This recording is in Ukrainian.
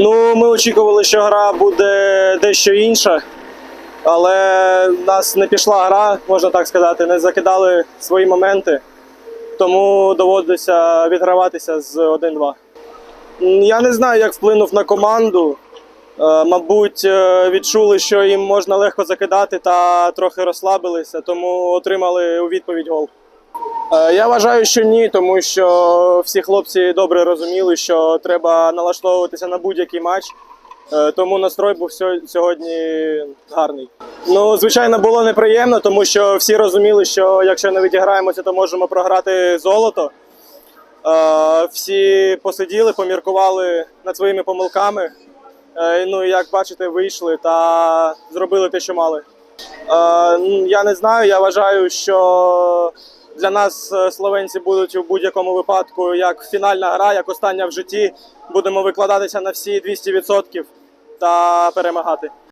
Ну, ми очікували, що гра буде дещо інша, але в нас не пішла гра, можна так сказати, не закидали свої моменти, тому доводиться відграватися з 1-2. Я не знаю, як вплинув на команду. Е, Мабуть, е, відчули, що їм можна легко закидати та трохи розслабилися, тому отримали у відповідь гол. Е, Я вважаю, що ні, тому що всі хлопці добре розуміли, що треба налаштовуватися на будь-який матч. Е, Тому настрой був сьогодні гарний. Ну, звичайно, було неприємно, тому що всі розуміли, що якщо не відіграємося, то можемо програти золото. Е, Всі посиділи, поміркували над своїми помилками. Ну як бачите, вийшли та зробили те, що мали. Я не знаю. Я вважаю, що для нас е, словенці будуть у будь-якому випадку як фінальна гра, як остання в житті. Будемо викладатися на всі 200% та перемагати.